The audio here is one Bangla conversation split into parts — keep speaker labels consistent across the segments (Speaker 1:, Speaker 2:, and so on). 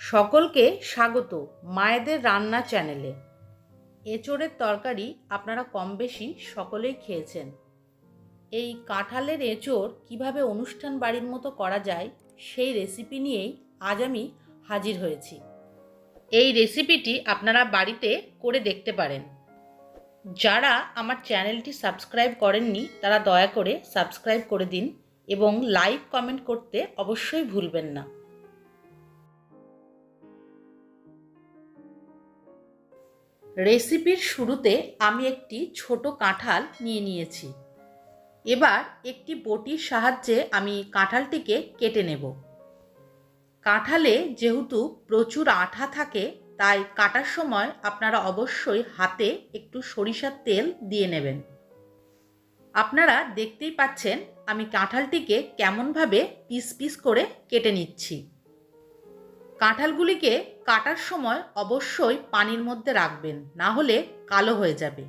Speaker 1: সকলকে স্বাগত মায়েদের রান্না চ্যানেলে। এঁচোড়ের তরকারি আপনারা কম বেশি সকলেই খেয়েছেন। এই কাঁঠালের এঁচোড় কীভাবে অনুষ্ঠান বাড়ির মতো করা যায় সেই রেসিপি নিয়েই আজ আমি হাজির হয়েছি। এই রেসিপিটি আপনারা বাড়িতে করে দেখতে পারেন। যারা আমার চ্যানেলটি সাবস্ক্রাইব করেননি, তারা দয়া করে সাবস্ক্রাইব করে দিন এবং লাইক, কমেন্ট করতে অবশ্যই ভুলবেন না। রেসিপির শুরুতে আমি একটি ছোট কাঁঠাল নিয়ে নিয়েছি। এবার একটি বটির সাহায্যে আমি কাঁঠালটিকে কেটে নেব। কাঁঠালে যেহেতু প্রচুর আঠা থাকে, তাই কাটার সময় আপনারা অবশ্যই হাতে একটু সরিষার তেল দিয়ে নেবেন। আপনারা দেখতেই পাচ্ছেন আমি কাঁঠালটিকে কেমনভাবে পিস পিস করে কেটে নিচ্ছি। কাঁঠালগুলিকে কাটার সময় অবশ্যই পানির মধ্যে রাখবেন, না হলে কালো হয়ে যাবে।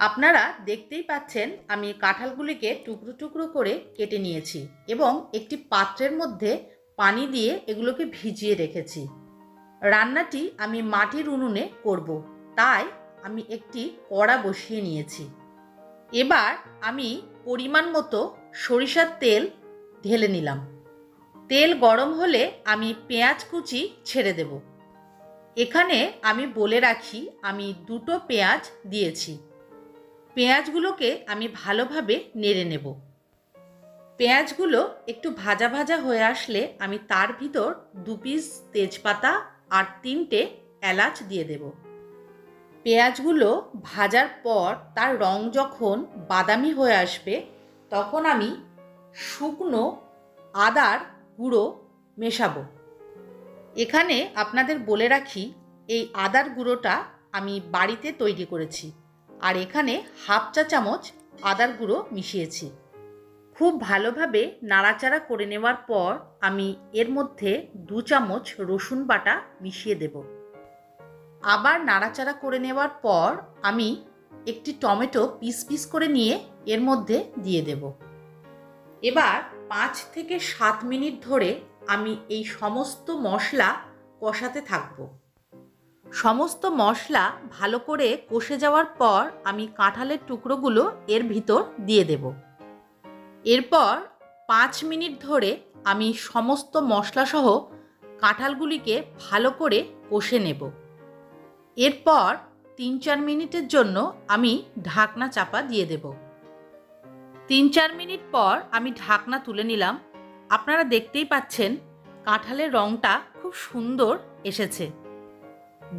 Speaker 1: আপনারা দেখতেই পাচ্ছেন, আমি কাঁঠালগুলিকে টুকরো টুকরো করে কেটে নিয়েছি এবং একটি পাত্রের মধ্যে পানি দিয়ে এগুলোকে ভিজিয়ে রেখেছি। রান্নাটি আমি মাটির উনুনে করব, তাই আমি একটি কড়া বসিয়ে নিয়েছি। এবার আমি পরিমাণ মতো সরিষার তেল ঢেলে নিলাম। তেল গরম হলে আমি পেঁয়াজ কুচি ছেড়ে দেব। এখানে আমি বলে রাখি, আমি দুটো পেঁয়াজ দিয়েছি। পেঁয়াজগুলোকে আমি ভালোভাবে নেড়ে নেব। পেঁয়াজগুলো একটু ভাজা ভাজা হয়ে আসলে আমি তার ভিতর দু পিস তেজপাতা আর তিনটে এলাচ দিয়ে দেব। পেঁয়াজগুলো ভাজার পর তার রং যখন বাদামি হয়ে আসবে, তখন আমি শুকনো আদার গুঁড়ো মেশাবো। এখানে আপনাদের বলে রাখি, এই আদার গুঁড়োটা আমি বাড়িতে তৈরি করেছি। আর এখানে হাফ চা চামচ আদার গুঁড়ো মিশিয়েছি। খুব ভালোভাবে নাড়াচাড়া করে নেওয়ার পর আমি এর মধ্যে দু চামচ রসুন বাটা মিশিয়ে দেব। আবার নাড়াচাড়া করে নেওয়ার পর আমি একটি টমেটো পিস পিস করে নিয়ে এর মধ্যে দিয়ে দেব। এবার পাঁচ থেকে সাত মিনিট ধরে আমি এই সমস্ত মশলা কষাতে থাকব। সমস্ত মশলা ভালো করে কষে যাওয়ার পর আমি কাঁঠালের টুকরোগুলো এর ভিতর দিয়ে দেব। এরপর পাঁচ মিনিট ধরে আমি সমস্ত মশলাসহ কাঁঠালগুলিকে ভালো করে কষে নেব। এরপর তিন চার মিনিটের জন্য আমি ঢাকনা চাপা দিয়ে দেবো। তিন চার মিনিট পর আমি ঢাকনা তুলে নিলাম। আপনারা দেখতেই পাচ্ছেন কাঁঠালের রঙটা খুব সুন্দর এসেছে।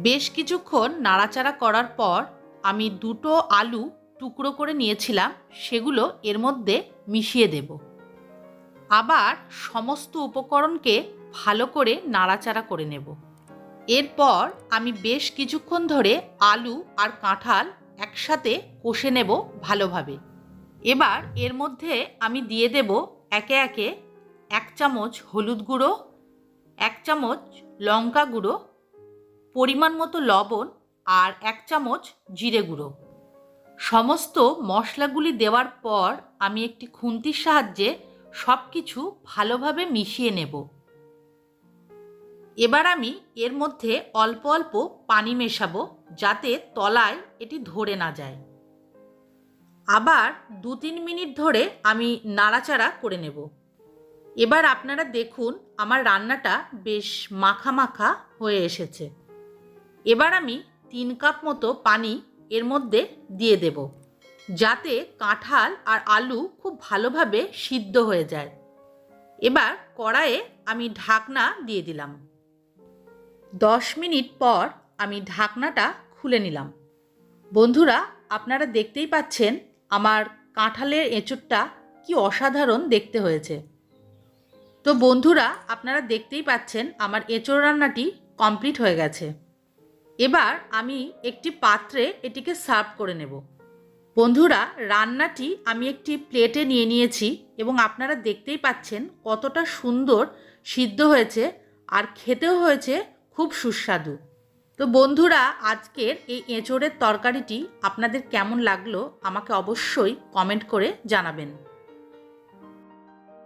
Speaker 1: বেশ কিছুক্ষণ নাড়াচাড়া করার পর আমি দুটো আলু টুকরো করে নিয়েছিলাম, সেগুলো এর মধ্যে মিশিয়ে দেব। আবার সমস্ত উপকরণকে ভালো করে নাড়াচাড়া করে নেব। এরপর আমি বেশ কিছুক্ষণ ধরে আলু আর কাঁঠাল একসাথে কষে নেব ভালোভাবে। এবার এর মধ্যে আমি দিয়ে দেব একে একে এক চামচ হলুদ গুঁড়ো, এক চামচ লঙ্কা গুঁড়ো, পরিমাণ মতো লবণ আর এক চামচ জিরে গুঁড়ো। সমস্ত মশলাগুলি দেওয়ার পর আমি একটি খুন্তির সাহায্যে সব কিছু ভালোভাবে মিশিয়ে নেব। এবার আমি এর মধ্যে অল্প অল্প পানি মেশাবো যাতে তলায় এটি ধরে না যায়। আবার দু তিন মিনিট ধরে আমি নাড়াচাড়া করে নেব। এবার আপনারা দেখুন আমার রান্নাটা বেশ মাখা মাখা হয়ে এসেছে। এবার আমি তিন কাপ মতো পানি এর মধ্যে দিয়ে দেব, যাতে কাঁঠাল আর আলু খুব ভালোভাবে সিদ্ধ হয়ে যায়। এবার কড়াইয়ে আমি ঢাকনা দিয়ে দিলাম। দশ মিনিট পর আমি ঢাকনাটা খুলে নিলাম। বন্ধুরা, আপনারা দেখতেই পাচ্ছেন কাঁঠালের এঁচোড়টা কি অসাধারণ দেখতে হয়েছে। তো বন্ধুরা, আপনারা দেখতেই পাচ্ছেন আমার এঁচোড় রান্নাটি কমপ্লিট হয়ে গেছে। এবার আমি একটি পাত্রে এটিকে সার্ভ করে নেব। বন্ধুরা, রান্নাটি আমি একটি প্লেটে নিয়ে নিয়েছি এবং আপনারা দেখতেই পাচ্ছেন কতটা সুন্দর সিদ্ধ হয়েছে আর খেতেও হয়েছে খুব সুস্বাদু। তো বন্ধুরা আজকের এই এঁচোড়ের তরকারিটি আপনাদের কেমন লাগল আমাকে অবশ্যই কমেন্ট করে জানাবেন।